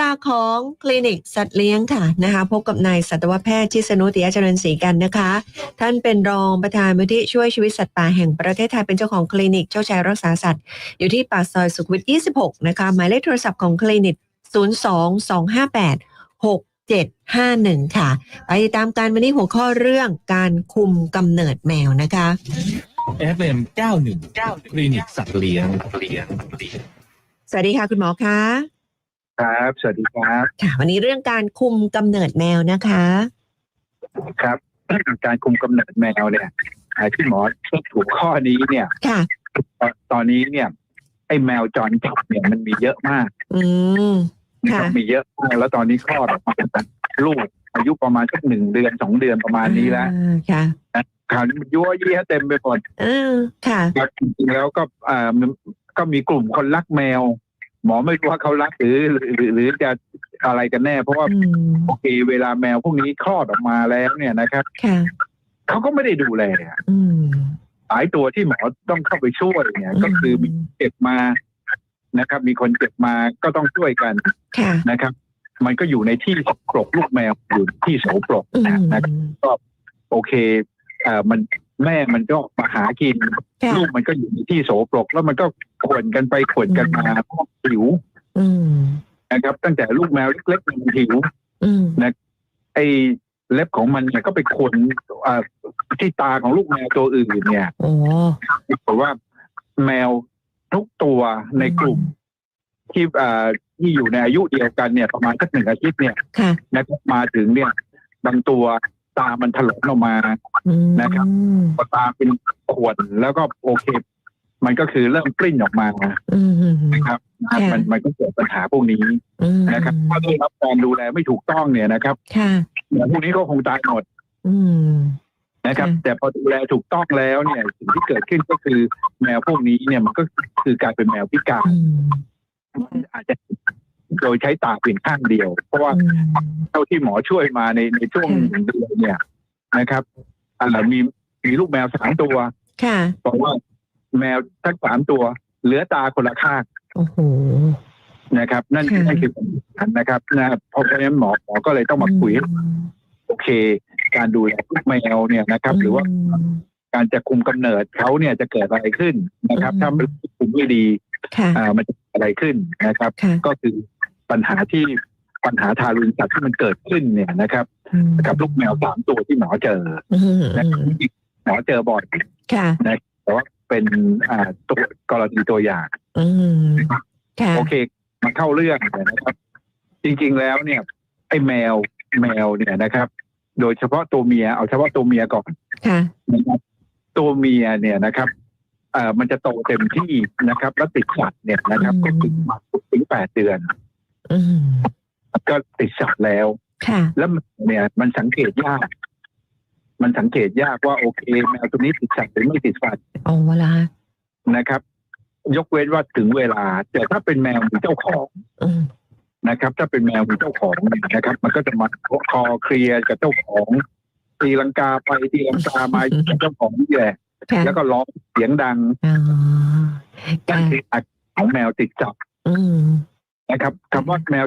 ลาของคลินิกสัตว์เลี้ยงค่ะนะคะพบกับนายสัตวแพทย์ชิสนุติยเจริญศรีกันนะคะ ท่านเป็นรองประธานมูลที่ช่วยชีวิตสัตว์ป่าแห่งประเทศไทยเป็นเจ้าของคลินิกเจ้าชายรักษาสัตว์ อยู่ที่ปากซอยสุขวิท 26 นะคะ หมายเลขโทรศัพท์ของคลินิก 02258 6751 ค่ะ ไปติดตามการวันนี้หัวข้อเรื่องการคุมกำเนิดแมวนะคะ FM 919คลินิกสัตว์เลี้ยงเลี้ยงเลี้ยงสวัสดีค่ะคุณหมอคะ ครับ สวัสดีครับ ค่ะ วันนี้เรื่องการคุมกำเนิดแมวนะคะ ครับ การคุมกำเนิดแมวเนี่ยอ่าที่หมอเช็คถูกข้อนี้เนี่ย ค่ะตอนตอนนี้เนี่ยไอ้แมวจรจัดเนี่ยมันมีเยอะมาก อืมนะครับค่ะมีเยอะมากแล้วตอนนี้คลอดออกมาลูกอายุประมาณสักหนึ่งเดือนสองเดือนประมาณนี้แล้วอ่าค่ะข่าวนี้มันยั่วเยี่ยเต็มไปหมดเออค่ะแล้วจริงๆแล้วก็อ่ามันก็มีกลุ่มคนรักแมว หมอไม่รู้ว่าเขารักหรือหรือหรือหรือจะอะไรกันแน่ เพราะว่าอืมโอเค เวลาแมวพวกนี้คลอดออกมาแล้วเนี่ยนะครับค่ะเขาก็ไม่ได้ดูแลอืมหลายตัวที่หมอต้องเข้าไปช่วยเนี่ย ก็คือมีเจ็บมานะครับ มีคนเจ็บมาก็ต้องช่วยกันค่ะนะครับ มันก็อยู่ในที่สกปรกลูกแมวอยู่ที่โสโปรกอืมนะครับโอเคเอ่อมันแม่มันก็มาหากินค่ะลูกมันก็อยู่ในที่โสโปรกแล้วมันก็ ขวนกันไปขวนกันมาเพราะหิวอืมนะครับ ตั้งแต่ลูกแมวเล็กๆมันหิวอืมไอ้เล็บของมันเนี่ยก็ไปขวนอ่าที่ตาของลูกแมวตัวอื่นเนี่ยโอ้ปรากฏว่าแมวทุกตัวในกลุ่มที่อ่าที่อยู่ในอายุเดียวกันเนี่ย ประมาณสักหนึ่งอาทิตย์เนี่ยค่ะนะครับมาถึงเนี่ยบางตัวตามันถลนออกมาอืมนะครับพอตาเป็นขวดแล้วก็โอเค มันก็คือเริ่มปริ้นออกมาอืมนะครับนะครับค่ะมันมันก็เกิดปัญหาพวกนี้อืมนะครับถ้าได้รับการดูแลไม่ถูกต้องเนี่ยนะครับค่ะแมวพวกนี้ก็คงตายหมดอืมนะครับค่ะแต่พอดูแลถูกต้องแล้วเนี่ยสิ่งที่เกิดขึ้นก็คือแมวพวกนี้เนี่ยมันก็คือกลายเป็นแมวพิการอืมอาจจะโดยใช้ตาเพียงข้างเดียว เพราะว่าอืมเท่าที่หมอช่วยมาในในช่วงค่ะหนึ่งเดือนเนี่ยนะครับอ่ามีมีลูกแมวสามตัวค่ะบอกว่า แมวทั้งสามตัว เหลือตาคนละข้างโอ้โหนะครับ นั่นค่ะนั่นคือปัญหานะครับนะเพราะฉะนั้นหมอหมอก็เลยต้องมาคุยให้โอเค การดูแลลูกแมวเนี่ยนะครับ หรือว่ามการจะคุมกำเนิดเขาเนี่ยจะเกิดอะไรขึ้นนะครับอืมถ้ามันคุมไม่ดีค่ะอ่ามันจะเกิดอะไรขึ้นนะครับค่ะก็คือปัญหาที่ปัญหาทารุณสัตว์ที่มันเกิดขึ้นเนี่ยนะครับอืมกับลูกแมวสามตัวที่หมอเจออืมนะครับหมอเจอบ่อยค่ะแต่ว่า เป็นอ่าตัวกรณีตัวอย่างอืมค่ะโอเคมาเข้าเรื่องเลยนะครับ จริงๆแล้วเนี่ยไอ้แมวแมวเนี่ยนะครับ โดยเฉพาะตัวเมียเอาเฉพาะตัวเมียก่อนค่ะนะครับตัวเมียเนี่ยนะครับเอ่อมันจะโตเต็มที่นะครับ แล้วติดสัตว์เนี่ยนะครับ ก็ถึงมาถึงแปดเดือน อืมก็ติดสัตว์แล้ว ค่ะ แล้วมันเนี่ยมันสังเกตยาก มันสังเกตยากว่าโอเคแมวตัวนี้ติดสัตว์หรือไม่ติดสัตว์เอาเวลานะครับ ยกเว้นว่าถึงเวลา แต่ถ้าเป็นแมวมีเจ้าของอืมนะครับ ถ้าเป็นแมวมีเจ้าของเนี่ยนะครับ มันก็จะมาคอเคลียร์กับเจ้าของตีลังกาไปตีลังกามากับเจ้าของนี่แหละค่ะแล้วก็ร้องเสียงดังอ๋อนั่ค่ะนคืออาการของแมวติดจับอืมนะครับคำว่าแมว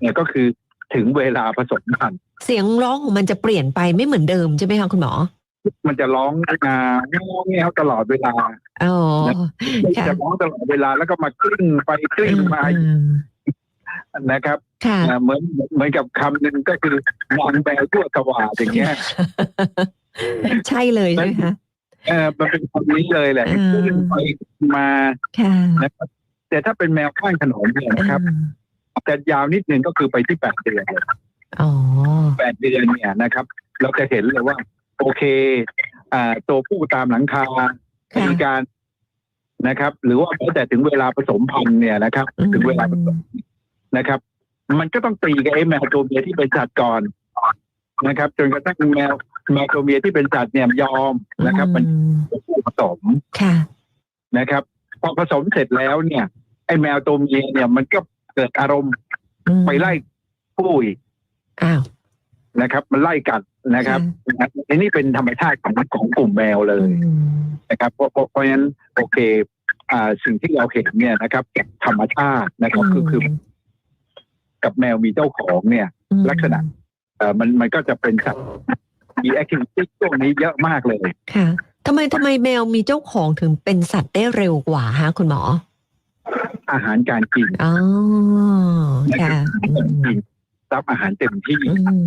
เนี่ยก็คือ ถึงเวลาผสมพันธุ์เสียงร้องของมันจะเปลี่ยนไปไม่เหมือนเดิมใช่ไหมคะคุณหมอ มันจะร้องงาเงี้ยวเงี้ยวตลอดเวลาอ๋อค่ะจะร้องตลอดเวลาแล้วก็มากลิ้งไปกลิ้งมาอืมนะครับค่ะอ่าเหมือนเหมือนกับคำหนึ่งก็คือนางแมวทั่วกวาดอย่างเงี้ยใช่เลยใช่ไหมคะเออมันเป็นคำนี้เลยแหละอ่ากลิ้งไปมาค่ะนะครับแต่ถ้าเป็นแมวข้างถนนเนี่ยนะครับอืม จะยาวนิดนึงก็คือไปที่แปดเดือนเลยอ๋อแปดเดือนเนี่ยนะครับ เราจะเห็นเลยว่า โอเคอ่าตัวผู้ตามหลังคาค่ะมีการนะครับ หรือว่าแม้แต่ถึงเวลาผสมพันธุ์เนี่ยนะครับอืมถึงเวลาผสมนะครับ มันก็ต้องตีกับไอ้แมวตัวเมียที่เป็นสัตว์ก่อนนะครับ จนกระทั่งแมวแมวตัวเมียที่เป็นสัตว์เนี่ยยอมนะครับ มันอืมเป็นผู้ผสมค่ะนะครับพอผสมเสร็จแล้วเนี่ยไอ้แมวตัวเมียเนี่ยมันก็ เกิดอารมณ์อืมไปไล่ผู้อีกอ้าวนะครับ มันไล่กัดนะครับอันนี้เป็นธรรมชาติของของกลุ่มแมวเลยอืมนะครับเพราะเพราะเพราะฉะนั้นโอเค อ่าสิ่งที่เราเห็นเนี่ยนะครับจากธรรมชาตินะครับคือคือ กับแมวมีเจ้าของเนี่ยอืมลักษณะเอ่อมันมันก็จะเป็นสัตว์มีแอคทิวิตี้ช่วงนี้เยอะมากเลย ค่ะทำไมทำไมแมวมีเจ้าของถึงเป็นสัตว์ได้เร็วกว่าฮะคุณหมอ อาหารการกินอ๋อค่ะอืมกินรับอาหารเต็มที่อืม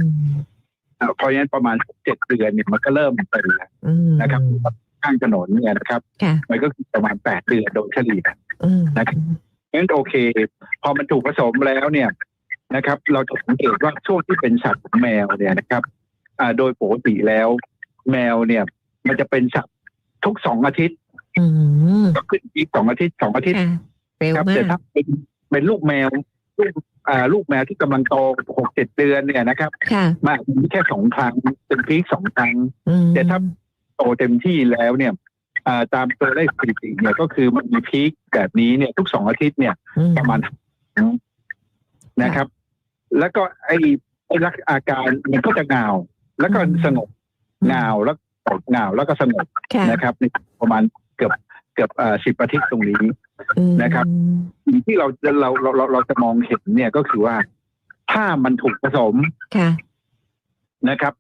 เอ่อเพราะฉะนั้นประมาณเจ็ดเดือนเนี่ยมันก็เริ่มเป็นแล้วอืมนะครับข้างถนนเนี่ยนะครับค่ะมันก็คือประมาณแปดเดือนโดยเฉลี่ยอืมนะครับงั้นโอเค พอมันถูกผสมแล้วเนี่ยนะครับ เราจะสังเกตว่าช่วงที่เป็นสัตว์แมวเนี่ยนะครับอ่าโดยปกติแล้ว แมวเนี่ย มันจะเป็นสัตว์ทุกสองอาทิตย์อืมก็ขึ้นอีกสองอาทิตย์สองอาทิตย์ค่ะ เร็วครับมาแต่กถ้าเป็นเป็นลูกแมวลูกอ่าลูกแมวที่กำลังโตหกเจ็ดเดือนเนี่ยนะครับ ค่ะมากมีแค่สองครั้งเป็นพีคสองครั้ง อืมแต่ถ้าโตเต็มที่แล้วเนี่ยอ่าตามตัวเลขสถิติเนี่ยก็คือมันมีพีคแบบนี้เนี่ยทุกสองอาทิตย์เนี่ย อืประมาณนะครับ แล้วก็ไอ้ไอ้ลักอาการมันก็จะเงาแล้วก็สงบเงาแล้วตกเงาแล้วก็สงบค่ะนะครับในประมาณเกือบเกือบสิบอาทิตย์ตรงนี้อืม นะครับสิ่งที่เราจะเราเราเราเราจะมองเห็นเนี่ยก็คือว่า ถ้ามันถูกผสมค่ะนะครับ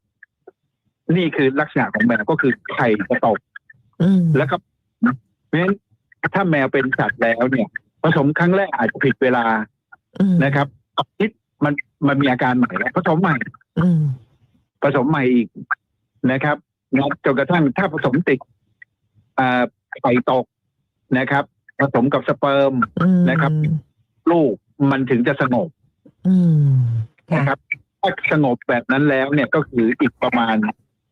นี่คือลักษณะของแมวก็คือไข่จะตกอืมแล้วก็เพราะฉะนั้นถ้าแมวเป็นสัตว์แล้วเนี่ย ผสมครั้งแรกอาจจะผิดเวลาอืมนะครับอาทิตย์มันมันมีอาการใหม่แล้วผสมใหม่อืมผสมใหม่อีกนะครับนะจนกระทั่งถ้าผสมติดอ่าไข่ตกนะครับ ผสมกับสเปิร์มอืมนะครับ ลูกมันถึงจะสงบอืมค่ะนะครับถ้าสงบแบบนั้นแล้วเนี่ยก็คืออีกประมาณ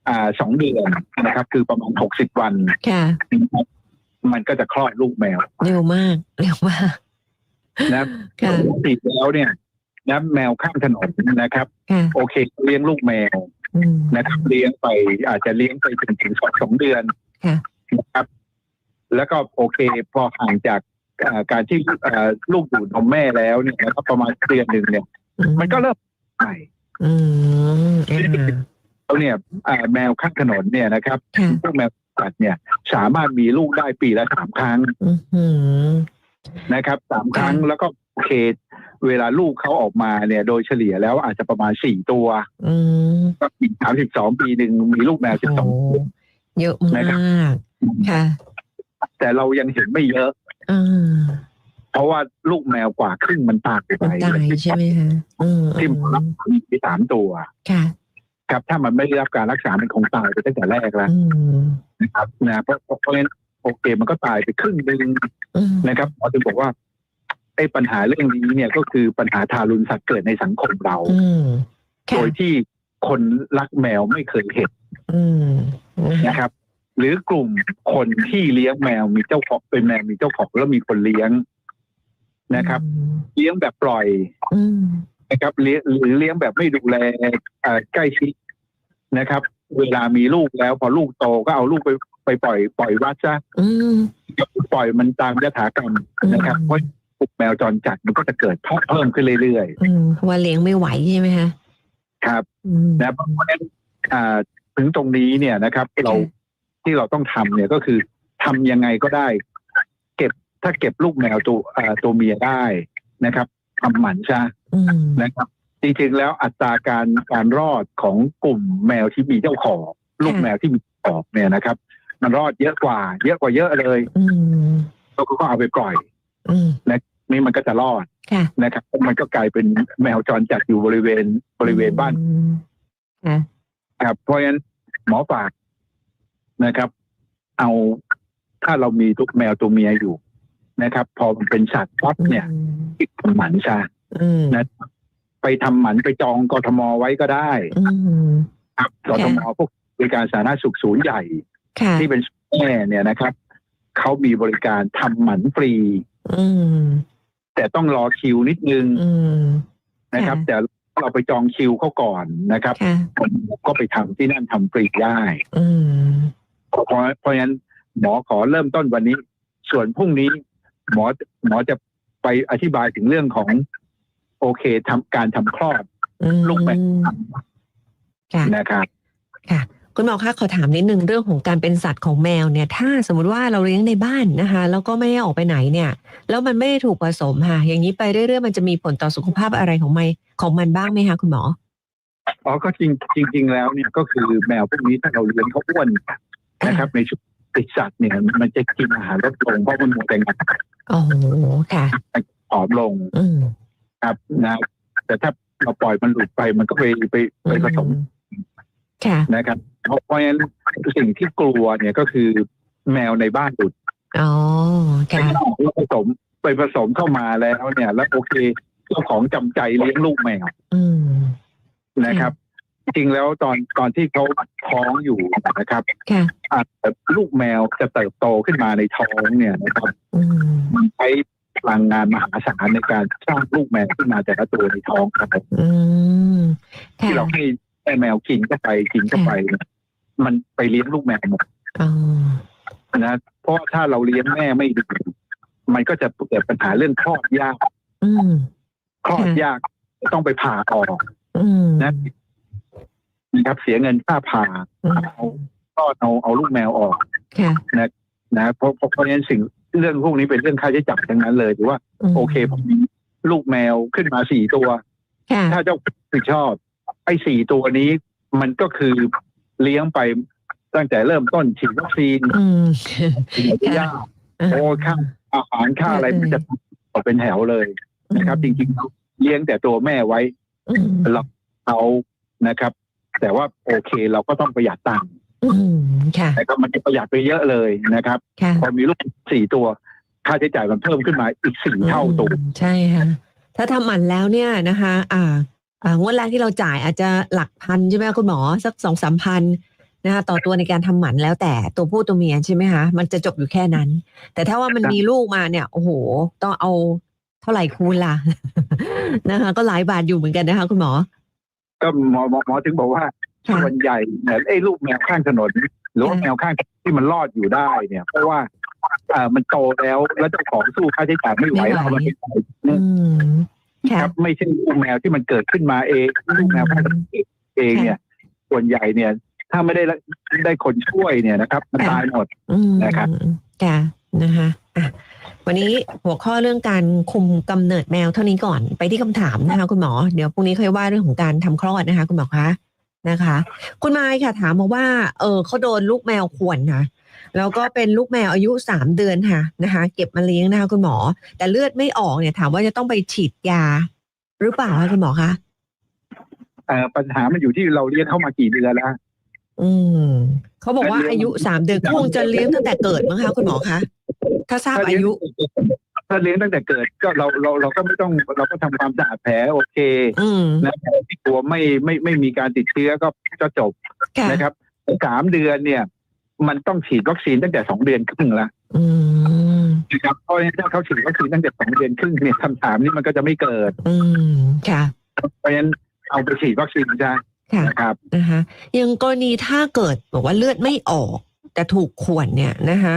อ่าสองเดือนนะครับ คือประมาณหกสิบวันค่ะนะครับมันก็จะคลอดลูกแมว เร็วมาก เร็วมากนะค่ะปกติแล้วเนี่ยนะแมวข้างถนนนะครับค่ะโอเค เลี้ยงลูกแมวอืมนะครับ เลี้ยงไปอาจจะเลี้ยงไปถึงถึงสองสองเดือนค่ะนะครับ แล้วก็โอเค พอห่างจากอ่าการที่อ่าลูกดูดนมแม่แล้วเนี่ยนะครับประมาณเดือนหนึ่งเนี่ย มันก็เริ่มใหม่อืมอ่าแล้วเนี่ยอ่าแมวข้างถนนเนี่ยนะครับค่ะพวกแมวสัตว์เนี่ย สามารถมีลูกได้ปีละสามครั้งอือหือนะครับสามครั้งแล้วก็โอเค เวลาลูกเขาออกมาเนี่ย โดยเฉลี่ยแล้วอาจจะประมาณสี่ตัวอืมก็ปีสามสิบสองปีหนึ่งมีลูกแมวสิบสองโอ้เยอะมนะครับากค่ะ แต่เรายังเห็นไม่เยอะอ่าเพราะว่าลูกแมวกว่าครึ่งมันตายไปมันตายใช่ไหมคะอืมที่มันรับมีสามตัวค่ะครับถ้ามันไม่ได้รับการรักษามันคงตายไปตั้งแต่แรกแล้วอืมนะครับนะเพราะเพราะฉะนั้นโอเคมันก็ตายไปครึ่งหนึ่งอืมนะครับหมอถึงบอกว่าไอ้ปัญหาเรื่องนี้เนี่ยก็คือปัญหาทารุณสัตว์เกิดในสังคมเราอืมโดค่ะยที่คนรักแมวไม่เคยเห็นอืมนะคะนะครับ หรือกลุ่มคนที่เลี้ยงแมวมีเจ้าของเป็นแมวมีเจ้าของแล้วมีคนเลี้ยงนะครับ เลี้ยงแบบปล่อยอืมนะครับเลี้ยงหรือเลี้ยงแบบไม่ดูแลเอ่อใกล้ชิดนะครับ เวลามีลูกแล้ว พอลูกโตก็เอาลูกไปไปปล่อยปล่อยวัดซะอืมปล่อยมันตามยถากรรมนะครับอืมเพราะกลุ่มแมวจรจัดมันก็จะเกิดเพิ่มขึ้นเรื่อยอืมเพราะว่าเลี้ยงไม่ไหวใช่ไหมคะๆครับอืมนะเพราะฉะนั้นอ่าถึงตรงนี้เนี่ยนะครับ เรา ที่เราต้องทำเนี่ยก็คือทำยังไงก็ได้ เก็บถ้าเก็บลูกแมวตัวอ่าตัวเมียได้นะครับทำหมันซะอืมนะครับ จริงๆแล้วอัตราการการรอดของกลุ่มแมวที่มีเจ้าของลูกแมวที่มีเจ้าของเนี่ยนะครับ มันรอดเยอะกว่า เยอะกว่าเยอะเลยอืมเราก็เอาไปปล่อยอืมนี่มันก็จะรอดค่ะนะครับมันก็กลายเป็นแมวจรจัดอยู่บริเวณบริเวณบ้านอืมค่ะครับเพราะฉะนั้นหมอฝาก นะครับ เอาถ้าเรามีทุกแมวตัวเมียอยู่นะครับ พอมันเป็นสัตว์ปั๊บเนี่ยทำหมันซะอืมนะไปทำหมันไปจองกทมไว้ก็ได้อืมครับกทมพวกบริการสาธารณสุขศูนย์ใหญ่ค่ะที่เป็นแม่เนี่ยนะครับเขามีบริการทำหมันฟรี อืมแต่ต้องรอคิวนิดนึงอืมนะครับค่ะแต่เราไปจองคิวเขาก่อนนะครับค่ะก็ไปทำที่นั่นทำฟรีได้อืม เพราะเพราะฉะนั้นหมอขอเริ่มต้นวันนี้ ส่วนพรุ่งนี้ หมอหมอจะไปอธิบายถึงเรื่องของ โอเคทำการทำคลอดอืมลูกแมวค่ะนะครับค่ะคุณหมอคะขอถามนิดนึงเรื่องของการเป็นสัตว์ของแมวเนี่ย ถ้าสมมติว่าเราเลี้ยงในบ้านนะคะ แล้วก็ไม่ได้ออกไปไหนเนี่ย แล้วมันไม่ได้ถูกผสมค่ะ อย่างนี้ไปเรื่อยๆมันจะมีผลต่อสุขภาพอะไรของมันของมันบ้างไหมคะคุณหมออ๋อก็จริงจริง ๆ แล้วเนี่ยก็คือแมวพวกนี้ถ้าเราเลี้ยงเขาอ้วน นะครับ ในช่วงติดสัตว์เนี่ยมันจะกินอาหารลดลงเพราะมันมัวแต่งานโอ้โหค่ะผอมลงอืมครับนะ แต่ถ้าเราปล่อยมันหลุดไปมันก็ไปไปไปผสมค่ะนะครับเพราะเพราะฉะนั้นสิ่งที่กลัวเนี่ยก็คือแมวในบ้านหลุดอ๋อค่ะแล้วผสมไปผสมเข้ามาแล้วเนี่ย แล้วโอเคเจ้าของจำใจเลี้ยงลูกแมวอืมนะครับ จริงๆแล้วตอนตอนที่เขาท้องอยู่นะครับค่ะอะลูกแมวจะเติบโตขึ้นมาในท้องเนี่ยนะครับอืมมันใช้พลังงานมหาศาลในการสร้างลูกแมวขึ้นมาแต่ละตัวในท้องครับอืมค่ะที่เราให้แม่แมวกินเข้าไปกินเข้าไปเนี่ยมันไปเลี้ยงลูกแมวหมดอ๋อนะเพราะถ้าเราเลี้ยงแม่ไม่ดีมันก็จะเกิดปัญหาเรื่องคลอดยากอืม คลอดยากต้องไปผ่าออก อืมนะ นะครับ เสียเงินค่าผ่าอืมคลอดเอาเอาลูกแมวออกค่ะนะเพราะเพราะเพราะฉะนั้นสิ่งเรื่องพวกนี้เป็นเรื่องค่าใช้จ่ายทั้งนั้นเลยถือว่ามโอเคผมมีลูกแมวขึ้นมาสี่ตัวค่ะถ้าเจ้าผิดชอบ ไอ้สี่ตัวนี้ มันก็คือเลี้ยงไปตั้งแต่เริ่มต้นฉีดวัคซีนอืมฉีดยาโอ้ค่าอาหารค่าอะไรมันจะตกเป็นแถวเลยนะครับ จริงๆเลี้ยงแต่ตัวแม่ไว้อืมเราเขานะครับ แต่ว่าโอเคเราก็ต้องประหยัดตังค์อืมค่ะนะครับมันจะประหยัดไปเยอะเลยนะครับค่ะพอมีลูกสี่ตัวค่าใช้จ่ายมันเพิ่มขึ้นมาอีกสี่เท่าตัวอืมใช่ค่ะถ้าทำหมันแล้วเนี่ยนะคะ อ่า อ่างวดแรกที่เราจ่ายอาจจะหลักพันใช่ไหมคะคุณหมอสักสองสามพันนะคะต่อตัวในการทำหมันแล้วแต่ตัวผู้ตัวเมียใช่ไหมคะมันจะจบอยู่แค่นั้น แต่ถ้าว่ามันมีลูกมาเนี่ยโอ้โห ต้องเอาเท่าไหร่คูณล่ะนะคะ ก็หลายบาทอยู่เหมือนกันนะคะ คุณหมอ ก็หมอหมอหมอถึงบอกว่าค่ะส่วนใหญ่เนี่ยไอ้ลูกแมวข้างถนน หรือว่าค่ะแมวข้างที่มันรอดอยู่ได้เนี่ย เพราะว่าอ่ามันโตแล้วแล้วเจ้าของสู้ค่าใช้จ่ายไม่ไหวแล้วเอามันไปปล่อยอืมคค่ะ รับ ไม่ใช่ลูกแมวที่มันเกิดขึ้นมาเองลูกแมวข้างถนนเองเนี่ย ส่วนใหญ่เนี่ย ถ้าไม่ได้ละได้คนช่วยเนี่ยนะครับ มันค่ะตายหมด อืมนะครับค่ะนะคะ อะวันนี้หัวข้อเรื่องการคุมกำเนิดแมวเท่านี้ก่อนไปที่คำถามนะคะคุณหมอเดี๋ยวพรุ่งนี้ค่อยว่าเรื่องของการทำคลอดนะคะ คุณหมอคะนะคะ คุณไมค์ค่ะถามมาว่า เออเขาโดนลูกแมวข่วนค่ะแล้วก็เป็นลูกแมวอายุสามเดือนค่ะนะคะ เก็บมาเลี้ยงนะคะคุณหมอ แต่เลือดไม่ออกเนี่ย ถามว่าจะต้องไปฉีดยา หรือเปล่าคะคุณหมอคะเอ่อปัญหามันอยู่ที่เราเลี้ยงเข้ามากี่เดือนแล้วอืมเขาบอกว่าอายุสามเดือนคงจะเลี้ยงตั้งแต่เกิดมั้งคะคุณหมอคะ ถ้าทราบอายุ ถ้าเลี้ยงตั้งแต่เกิดก็เราเราเราก็ไม่ต้องเราก็ทำความสะอาดแผลโอเคอืมนะแผลที่ตัวไม่ไม่ไม่มีการติดเชื้อก็ก็จบค่ะนะครับสามเดือนเนี่ย มันต้องฉีดวัคซีนตั้งแต่สองเดือนครึ่งแล้วอืมนะครับเพราะฉะนั้นถ้าเขาฉีดวัคซีนตั้งแต่สองเดือนครึ่งเนี่ยคำถามนี้มันก็จะไม่เกิด อืมค่ะเพราะฉะนั้นเอาไปฉีดวัคซีนซะค่ะนะครับนะคะยังกรณีถ้าเกิดบอกว่าเลือดไม่ออกแต่ถูกข่วนเนี่ยนะคะ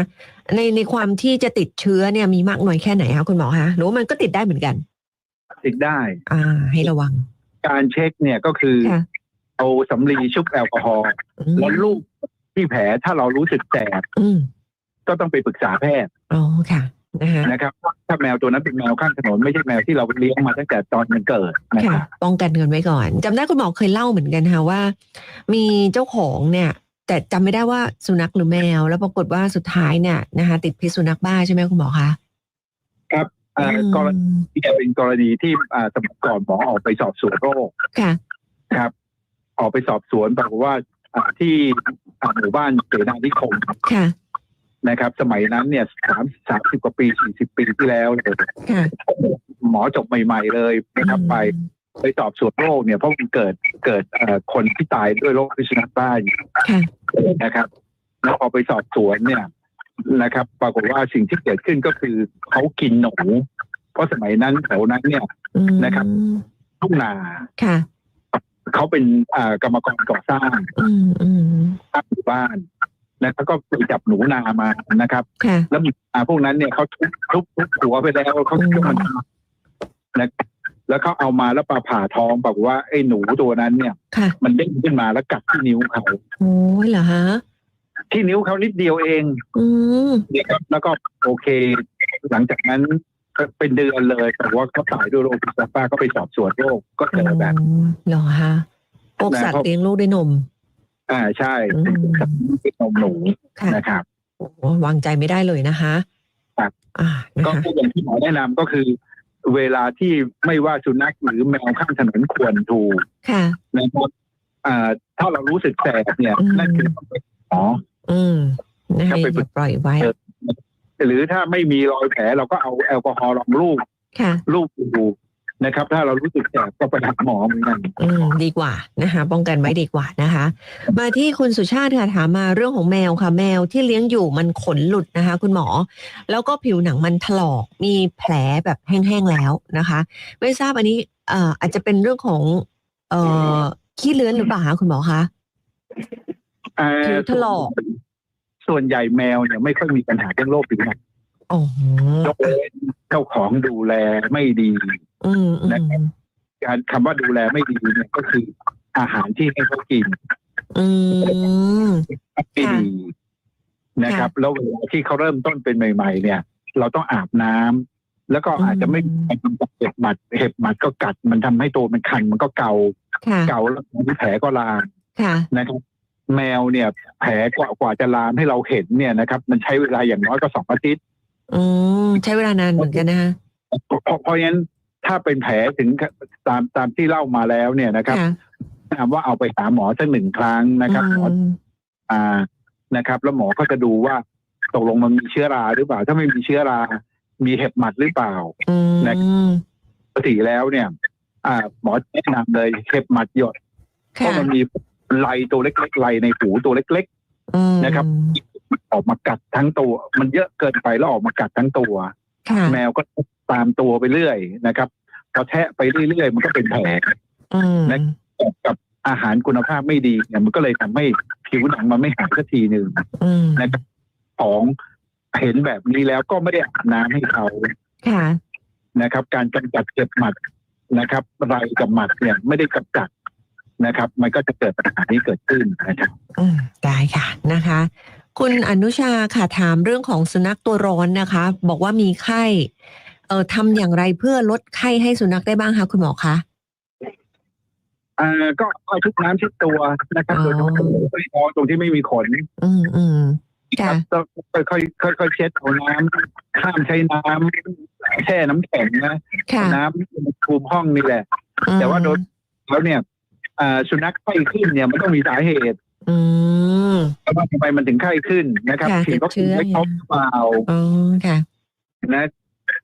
ในในความที่จะติดเชื้อเนี่ยมีมากน้อยแค่ไหนคะคุณหมอคะหรือว่ามันก็ติดได้เหมือนกัน ติดได้ อ่า ให้ระวัง การเช็คเนี่ยก็คือค่ะ เอาสำลีชุบแอลกอฮอล์อืมแล้วลูกที่แผลถ้าเรารู้สึกแสบอืมก็ต้องไปปรึกษาแพทย์อ๋อค่ะนะคะนะครับถ้าแมวตัวนั้นเป็นแมวข้างถนนไม่ใช่แมวที่เราเลี้ยงมาตั้งแต่ตอนมันเกิดนะคค่ะ รับป้องกันเงินไว้ก่อนจำได้คุณหมอเคยเล่าเหมือนกันค่ะว่า มีเจ้าของเนี่ย แต่จำไม่ได้ว่าสุนัขหรือแมว แล้วปรากฏว่าสุดท้ายเนี่ยนะคะ ติดพิษสุนัขบ้าใช่ไหมคุณหมอคะเอ่ออืมกรณีที่เป็นกรณีที่อ่าสมัยก่อนหมอออกไปสอบสวนโรคค่ะ ครับ ออกไปสอบสวนปรากฏว่าอ่าที่อ่าหมู่บ้านเสนาธิคมค่ะ นะครับ สมัยนั้นเนี่ยสามสามสิบกว่าปีสี่สิบปีที่แล้วเลยค่ะหมอจบใหม่ ๆ เลยนะครับไป ไปสอบสวนโรคเนี่ยเพราะมันเกิดเกิดเอ่อคนที่ตายด้วยโรคพิษสุนัขบ้าอยู่ค่ะนะครับแล้วพอไปสอบสวนเนี่ยนะครับ ปรากฏว่าสิ่งที่เกิดขึ้นก็คือเขากินหนูเพราะสมัยนั้นแถวนั้นเนี่ยอืมนะครับทุ่งนาค่ะเขาเป็นอ่ากรรมกรก่อสร้างอืมอืมสร้างหมู่บ้านนะครับก็ไปจับหนูนามานะครับค่ะแล้วหนูนาพวกนั้นเนี่ยเขาทุบทุบทุบหัวไปแล้วเขาอืมเชื่อมันนะ แล้วเขาเอามาแล้วปาผ่าท้องบอกว่าไอ้หนูตัวนั้นเนี่ย ค่ะ มันเด้งขึ้นมาแล้วกัดที่นิ้วเขาโอ้ยเหรอฮะ ที่นิ้วเขานิดเดียวเองอืม นะครับแล้วก็โอเค หลังจากนั้นก็เป็นเดือนเลยแต่ว่าเขาตายด้วยโรคพิษซูป้าก็ไปสอบสวนโรคก็เจอแบบอ๋อเหรอฮะพวกนะสัตเพว์ราะเลี้ยงลูกด้วยนม อ่าใช่อืม เป็นนมหนูค่ะนะครับ โอ้วางใจไม่ได้เลยนะคะครับ อ่านะก็คะคืออย่างที่หมอแนะนำก็คือ เวลาที่ไม่ว่าสุนัขหรือแมวข้างถนนควรถูกค่ะนะครับอ่าถ้าเรารู้สึกแสบเนี่ยอืมนั่นคือต้องไปหมออืมนะครัให้บไปอฝึย่ากปล่อยไว้เออหรือถ้าไม่มีรอยแผลเราก็เอาแอลกอฮอล์รองรูปค่ะรูปดู นะครับ ถ้าเรารู้สึกแสบก็ไปหาหมอเหมือนกันอืมดีกว่านะคะ ป้องกันไว้ดีกว่านะคะ มาที่คุณสุชาติค่ะถามมาเรื่องของแมวค่ะ แมวที่เลี้ยงอยู่มันขนหลุดนะคะ คุณหมอ แล้วก็ผิวหนังมันถลอกมีแผลแบบแห้งๆแล้วนะคะ ไม่ทราบอันนี้เอ่ออาจจะเป็นเรื่องของเอ่อขี้เลื้อนหรือเปล่าคะคุณหมอคะเอ่อผิวถลอก ส่วนใหญ่แมวเนี่ยไม่ค่อยมีปัญหาเรื่องโรคผิวหนัง อ๋อยกเว้นเจ้าของดูแลไม่ดีอืมอืมการคำว่าดูแลไม่ดีเนี่ยก็คืออาหารที่ให้เขากินอืมไม่ดีนะครับ แล้วเวลาที่เขาเริ่มต้นเป็นใหม่ ๆ เนี่ย เราต้องอาบน้ำแล้วก็อาจจะไม่อืมไปกำจัดเห็บหมัด เห็บหมัดก็กัด มันทำให้ตัวมันคันมันก็เกาค่ะเกาแล้วแผลก็ลามค่ะนะครับแมวเนี่ย แผลกว่ากว่าจะลามให้เราเห็นเนี่ยนะครับ มันใช้เวลาอย่างน้อยก็สองอาทิตย์ อืมใช้เวลานานเหมือนกันนะคะ เพราะเพราะฉะนั้นถ้าเป็นแผลถึงตามตามที่เล่ามาแล้วเนี่ยนะครับค่ะแนะนำว่าเอาไปหาหมอสักหนึ่งครั้งนะครับหมออืมอ่านะครับ แล้วหมอก็จะดูว่าตกลงมันมีเชื้อราหรือเปล่า ถ้าไม่มีเชื้อรา มีเห็บหมัดหรือเปล่า อืมนะปกติแล้วเนี่ย อ่า หมอแนะนำเลยเห็บหมัดหยดเพค่ะราะมันมีไลตัวเล็กๆไลในหูตัวเล็ก อืมนะครับ ๆออกมากัดทั้งตัว มันเยอะเกินไปแล้วออกมากัดทั้งตัวค่ะแมวก็ตามตัวไปเรื่อยนะครับพอแทะไปเรื่อยๆ มันก็เป็นแผลอืมนะกับอาหารคุณภาพไม่ดีเนี่ยมันก็เลยทำให้ผิวหนังมันไม่หายสักทีหนึ่งอืมนะครับของเห็นแบบนี้แล้วก็ไม่ได้อาบน้ำให้เขาค่ะนะครับ การกำจัดเจ็บหมัดนะครับไรกับหมัดเนี่ยไม่ได้กำจัดนะครับ มันก็จะเกิดปัญหานี้เกิดขึ้นนะครับอืมได้ค่ะนะคะ คุณอนุชาค่ะถามเรื่องของสุนัขตัวร้อนนะคะ บอกว่ามีไข้ เอ่อทำอย่างไรเพื่อลดไข้ให้สุนัขได้บ้างคะคุณหมอคะอ่าก็เอาชุบน้ำชุบตัวนะครับอ๋อโดยเฉพาะตรงตรงที่ไม่มีขนอืมอืมคค่ะรับต้องค่อยๆค่อยๆเช็ดเอาน้ำข้ามใช้น้ำแช่น้ำแข็งนะค่ะน้ำอุณหภูมิห้องนี่แหละอืมแต่ว่าโดย แล้วเนี่ยอ่าสุนัขไข้ขึ้นเนี่ยมันต้องมีสาเหตุ อืมว่าทำไมมันถึงไข้ขึ้นนะครับค่ะฉีดวัคซีนติดเชื้อไม่ครบหรือเปล่าอ๋อค่ะ นะ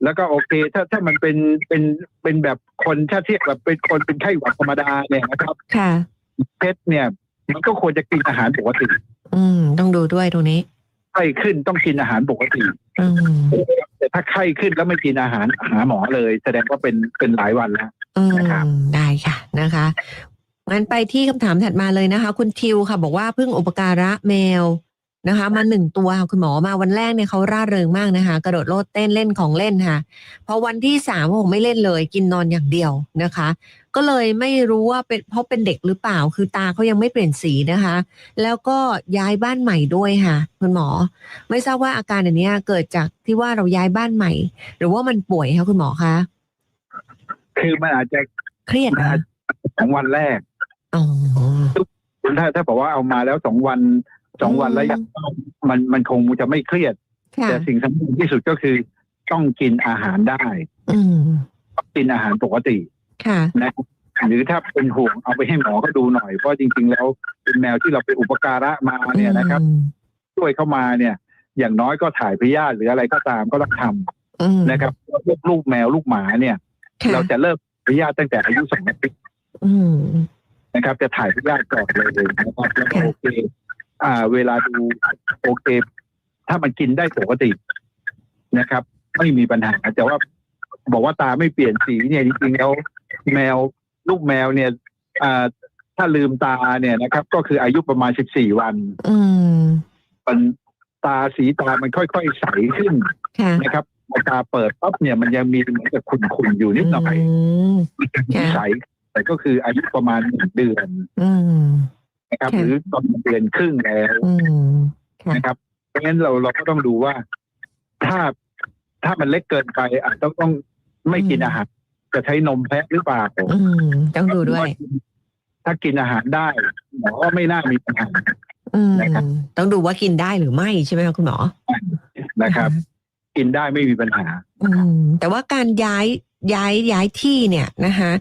แล้วก็โอเค ถ้าถ้ามันเป็นเป็นเป็นแบบคนถ้าเทียบแบบเป็นคนเป็นไข้หวัดธรรมดาเนี่ยนะครับ ค่ะ เพชรเนี่ยมันก็ควรจะกินอาหารปกติอืม ต้องดูด้วยตรงนี้ ไข้ขึ้นต้องกินอาหารปกติ อืมแต่ถ้าไข้ขึ้นแล้วไม่กินอาหารหาหมอเลย แสดงว่าเป็นเป็นหลายวันแล้ว อืมนะครับได้ค่ะนะคะ งั้นไปที่คำถามถัดมาเลยนะคะ คุณทิวค่ะ บอกว่าเพิ่งอุปการะแมวนะคะ มาหนึ่งตัวค่ะคุณหมอมาวันแรกเนี่ยเขาร่าเริงมากนะคะ กระโดดโลดเต้นเล่นของเล่นค่ะพอวันที่สามผมไม่เล่นเลย กินนอนอย่างเดียวนะคะ ก็เลยไม่รู้ว่าเป็นเพราะเป็นเด็กหรือเปล่า คือตาเขายังไม่เปลี่ยนสีนะคะ แล้วก็ย้ายบ้านใหม่ด้วยค่ะคุณหมอ ไม่ทราบว่าอาการอันเนี้ยเกิดจากที่ว่าเราย้ายบ้านใหม่ หรือว่ามันป่วยคะคุณหมอคะคือมันอาจจะเครียดมันนะอาจจะสองวันแรก อ๋อ ถ้าถ้าบอกว่าเอามาแล้วสองวันสองวันแล้วยังมันมันคงจะไม่เครียด ค่ะ แต่สิ่งสำคัญที่สุดก็คือต้องกินอาหารได้อืม ต้องกินอาหารปกติค่ะ นะครับหรือถ้าเป็นห่วงเอาไปให้หมอก็ดูหน่อยเพราะจริง ๆ แล้วเป็นแมวที่เราไปอุปการะมาเนี่ยนะครับ อืมช่วยเข้ามาเนี่ย อย่างน้อยก็ถ่ายพยาธิหรืออะไรก็ตามก็ต้องทำอืมนะครับลูกลูกแมวลูกหมาเนี่ย ค่ะเราจะเริ่มพยาธิตั้งแต่อายุสองปีอืม นะครับ จะถ่ายพยาธิก่อนเลยนะครับแล้วก็ค่ะโอเค อ่า เวลาดูโอเค ถ้ามันกินได้ปกตินะครับ ไม่มีปัญหาแต่ว่าบอกว่าตาไม่เปลี่ยนสีเนี่ยจริงๆแล้วแมวลูกแมวเนี่ยอ่าถ้าลืมตาเนี่ยนะครับ ก็คืออายุประมาณสิบสี่วัน อืมมันตาสีตามันค่อยๆใสขึ้นค่ะนะครับตาเปิดปั๊บเนี่ยมันยังมีเหมือนกับขุ่นๆอยู่นิดหน่อยมค่ะใส แต่ก็คืออายุประมาณหนึ่งเดือนอืมนะครับค่ะหรือตอนเดือนครึ่งแล้วอืมค่ะนะครับเพราะงั้นเราเราก็ต้องดูว่า ถ้าถ้ามันเล็กเกินไปอาจจะต้องต้องไม่กินอืมอาหารจะใช้นมแพะหรือเปล่าอืมต้องดูด้วย ถ้ากินอาหารได้หมอว่าไม่น่ามีปัญหาอืมนะครับต้องดูว่ากินได้หรือไม่ใช่ไหมคะคุณหมอนะครับ กินได้ไม่มีปัญหาอืมแต่ว่าการย้ายย้ายย้ายที่เนี่ยนะคะ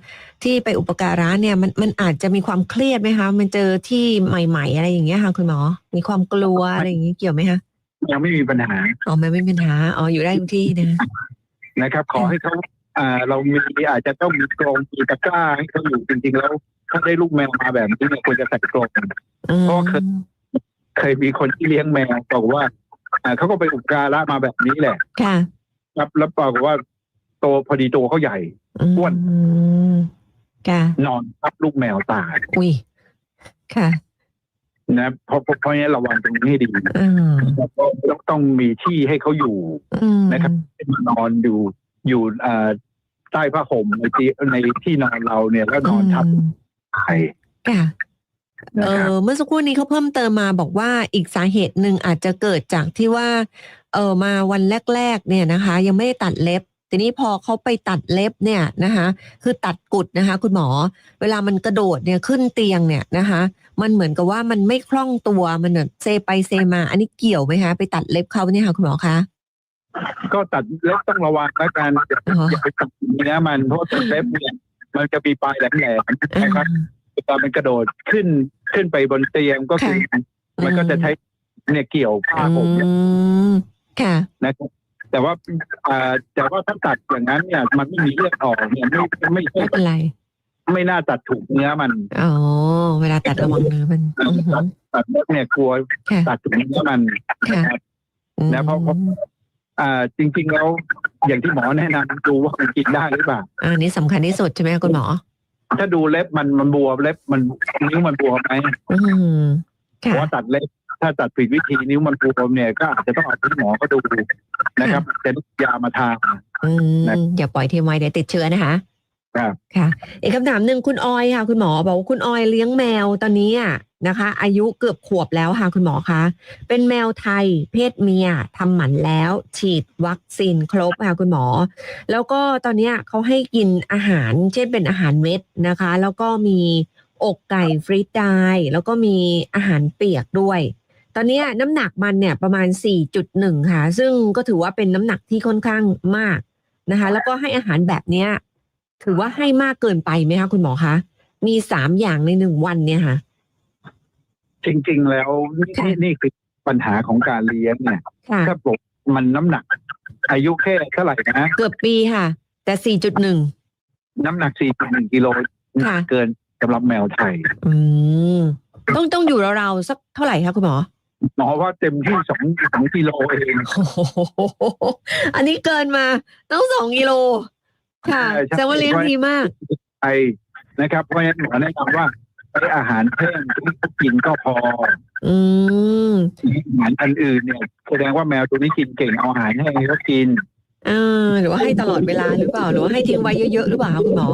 ที่ไปอุปการะเนี่ยมันมันอาจจะมีความเครียดไหมคะ มันเจอที่ใหม่ ๆ อะไรอย่างเงี้ยค่ะ คุณหมอ มีความกลัวอะไรอย่างเงี้ยเกี่ยวไหมคะยังไม่มีปัญหาอ๋อไม่ไม่มีปัญหาอ๋ออยู่ได้ทุกที่นะนะครับ ขอให้เขาอ่าเรามีอาจจะต้องมีกรงมีตะกร้าให้เขาอยู่จริงๆแล้วถ้าได้ลูกแมวมาแบบนี้เนี่ยควรจะใส่กรงอืมเพราะเคยเคยมีคนที่เลี้ยงแมวบอกว่าอ่าเขาก็ไปอุปการะมาแบบนี้แหละ ค่ะ ครับแล้วปรากฏว่าโตพอดีตัวเขาใหญ่อ้วนม ค่ะ นอนทับลูกแมวตายอุ้ยค่ะนะเพราะเพราะเพราะงั้นระวังตรงนี้ให้ดีอืมแล้วก็ต้องต้องมีที่ให้เขาอยู่อืมนะครับนอนอยู่อยู่อ่าใต้ผ้าห่มในที่ในที่นอนเราเนี่ยแล้วนอนทับอืมตายค่ะ นะเอครับ อเมื่อสักครู่นี้เขาเพิ่มเติมมาบอกว่าอีกสาเหตุหนึ่งอาจจะเกิดจากที่ว่า เออมาวันแรก ๆ เนี่ยนะคะ ยังไม่ได้ตัดเล็บ ทีนี้พอเขาไปตัดเล็บเนี่ยนะคะคือตัดกุดนะคะ คุณหมอ เวลามันกระโดดเนี่ยขึ้นเตียงเนี่ยนะคะ มันเหมือนกับว่ามันไม่คล่องตัวมันแบบเซไปเซมา อันนี้เกี่ยวไหมคะไปตัดเล็บเขาเนี่ยค่ะคุณหมอคะก็ตัดเล็บต้องระวังแล้วกันอย่าอ๋อออย่าไปตัดเนื้อมันเพราะตัดเล็บเนี่ยมันจะมีปลายแหลมๆนะครับตอนมันกระโดดขึ้นขึ้นไปบนเตียงก็คือมันก็จะใช้เนี่ยเกี่ยวผ้าผมเนี่ยอืมค่ะนะครับ แต่ว่าอ่าแต่ว่าถ้าตัดอย่างนั้นเนี่ยมันไม่มีเลือดออกเนี่ยไม่ไม่ใช่ไม่เป็นไร ไม่น่าตัดถูกเนื้อมันอ๋อเวลาตัดระวังเนื้อมันอือหือตัดเล็บเนี่ยกลัวค่ะตัดถูกเนื้อมันค่ะนะครับนะเพราะเพราะอ่าจริง ๆ แล้วอย่างที่หมอแนะนำดูว่ามันกินได้หรือเปล่าอันนี้สำคัญที่สุดใช่ไหมคะคุณหมอ ถ้าดูเล็บมันมันบวมเล็บมันนิ้วมันบวมไหมอืมเพค่ะราะว่าตัดเล็บ ถ้าตัดผิดวิธีนิ้วมันบวมเนี่ยก็อาจจะต้องเอาที่หมอก็ดูนะครับจะต้องยามาทาอืมนะอย่าปล่อยทิ้งไว้เดี๋ยวติดเชื้อนะคะครับค่ะอีกคำถามหนึ่งคุณออยค่ะ คุณหมอบอกว่าคุณออยเลี้ยงแมวตอนนี้อะนะคะ อายุเกือบขวบแล้วค่ะ คุณหมอคะเป็นแมวไทย เพศเมียทำหมันแล้ว ฉีดวัคซีนครบค่ะคุณหมอ แล้วก็ตอนเนี้ยเขาให้กินอาหารเช่นเป็นอาหารเม็ดนะคะ แล้วก็มีอกไก่ฟรีดได้แล้วก็มีอาหารเปียกด้วย ตอนเนี้ยน้ำหนักมันเนี่ยประมาณ 4.1 ค่ะ ซึ่งก็ถือว่าเป็นน้ำหนักที่ค่อนข้างมากนะคะ แล้วก็ให้อาหารแบบเนี้ย ถือว่าให้มากเกินไปไหมคะคุณหมอคะมีสามอย่างในหนึ่งวันเนี่ยค่ะ จริงๆแล้วนี่ค่ะนี่นี่คือปัญหาของการเลี้ยงเนี่ยค่ะถ้าปกมันน้ำหนัก อายุแค่เท่าไหร่นะเกือบปีค่ะ แต่4.1น้ำหนัก4.1กิโลค่ะเกินสำหรับแมวไทย อืมต้องต้องอยู่ราวๆสักเท่าไหร่คะคุณหมอ หมอว่าเต็มที่สองสองกิโลเองโอ้โหอันนี้เกินมาต้องสองกิโล ค่ะใช่ใช่แสดงว่าเลี้ยงดีมากไทยนะครับเพราะฉะนั้นหมอแนะนำว่าใช้อาหารแห้งที่เขากินก็พอ อืมอาหารอันอื่นเนี่ยแสดงว่าแมวตัวนี้กินเก่งเอาอาหารแห้งให้เขากินเออหรือว่าให้ตลอดเวลาหรือเปล่าหรือว่าให้ทิ้งไว้เยอะๆหรือเปล่าคะคุณหมอ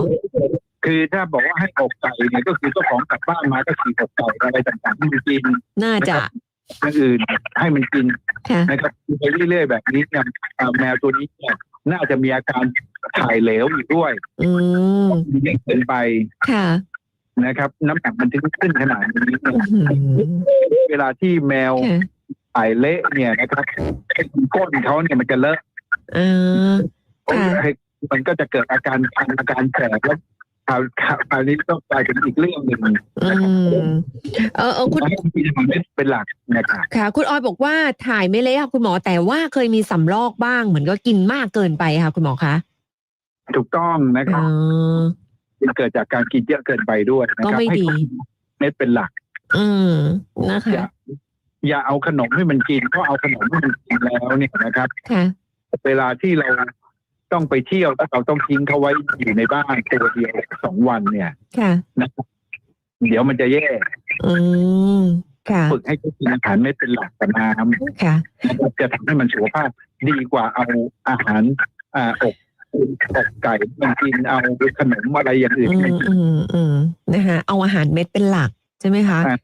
คือถ้าบอกว่าให้อกไก่เนี่ยก็คือเจ้าของกลับบ้านมาก็ฉีกอกไก่อะไรต่างๆให้มันกิน น่าจะ อย่างอื่นให้มันกินค่ะนะครับไปเรื่อยๆแบบนี้เนี่ยอ่าแมวตัวนี้เนี่ยน่าจะมีอาการถ่ายเหลวอยู่ด้วยอืมเด็กเกินไปค่ะนะครับ น้ำหนักมันถึงขึ้นขนาดนี้เนี่ยอื้อหือเวลาที่แมวค่ะถ่ายเละเนี่ยนะครับก้นเขาเนี่ยมันจะเลอะ เออ ค่ะ มันก็จะเกิดอาการคันอาการแสบแล้วค ราวคราวคราวนี้ก็กลายเป็นอีกเรื่องหนึ่งอืมเออเออคุณให้กินอาหารเม็ดเป็นหลักนะครับค่ะ คุณออยบอกว่าถ่ายไม่เละค่ะคุณหมอแต่ว่าเคยมีสำลอกบ้าง เหมือนก็กินมากเกินไปค่ะ คุณหมอคะถูกต้องนะคเอรับอมันเกิดจากการกินเยอะเกินไปด้วยนะก็ครับไม่ให้ดีเม็ดเป็นหลัก อืมนะคะอย่าอย่าเอาขนมให้มันกินเพราะเอาขนมให้มันกินแล้วเนี่ยนะครับค่ะเวลาที่เรา ต้องไปเที่ยวแล้วเราต้องทิ้งเขาไว้อยู่ในบ้านตัวเดียวสองวันเนี่ยค่ะนะครับเดี๋ยวมันจะแย่อืมค่ะฝึกให้เขากินอาหารเม็ดเป็นหลักกับน้ำค่ะนะครับจะทำให้มันสุขภาพดีกว่าเอาอาหารอ่าอกอกไก่มากินเอาขนมอะไรอย่างอื่นอืไม่มกินอืมอืมนะคะเอาอาหารเม็ดเป็นหลักใช่ไหมคะอ่า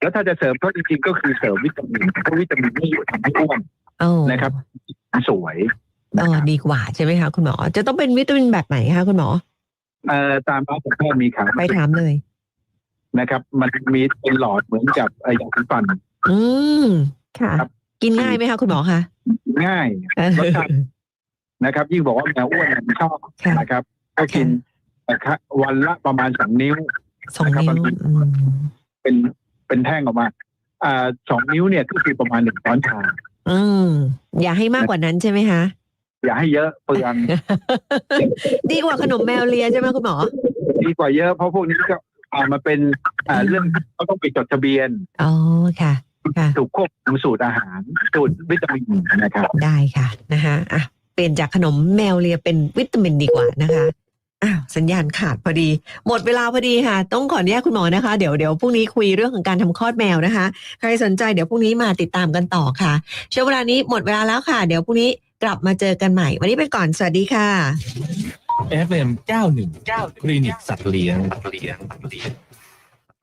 แล้วถ้าจะเสริมเขาจริงๆก็คือเสริมวิตามินเพราะวิตามินนี่ทำให้อ้วนอ๋อนะครับ สวย อ๋อดีกว่าใช่ไหมคะคุณหมอ จะต้องเป็นวิตามินแบบไหนคะคุณหมอ เอ่อตามร้านของแพทย์มีขายไปถามเลย นะครับ มันมีเป็นหลอดเหมือนกับไอ้ยาสีฟัน อืมค่ะ ครับ กินง่ายไหมคะคุณหมอคะง่ายเออ รสชาตินะครับ ยิ่งบอกว่าแมวอ้วนเนี่ยมันชอบค่ะ นะครับ ก็กินนะครับวันละประมาณสองนิ้ว สองนิ้วอืมเป็นเป็นแท่งออกมาอ่าสองนิ้วเนี่ยก็คือประมาณหนึ่งช้อนชาอืมอย่าให้มากกว่านั้นใช่ไหมคะ อย่าให้เยอะเปลือง ดีกว่าขนมแมวเลียใช่ไหมคุณหมอ ดีกว่าเยอะเพราะพวกนี้ก็อ่ามาเป็นอ่าเรื่องเขาต้องไปจดทะเบียนอ๋อค่ะ ค่ะ ถูกควบคุมสูตรอาหารสูตรวิตามินนะครับ ได้ค่ะนะคะอะเปลี่ยนจากขนมแมวเลียเป็นวิตามินดีกว่านะคะอ้าวสัญญาณขาดพอดี หมดเวลาพอดีค่ะ ต้องขออนุญาตคุณหมอนะคะเดี๋ยวเดี๋ยวพรุ่งนี้คุยเรื่องของการทำคลอดแมวนะคะ ใครสนใจเดี๋ยวพรุ่งนี้มาติดตามกันต่อค่ะช่วงเวลานี้หมดเวลาแล้วค่ะ เดี๋ยวพรุ่งนี้ กลับมาเจอกันใหม่ วันนี้ไปก่อน สวัสดีค่ะ FM 91คลินิกสัตว์เลี้ยง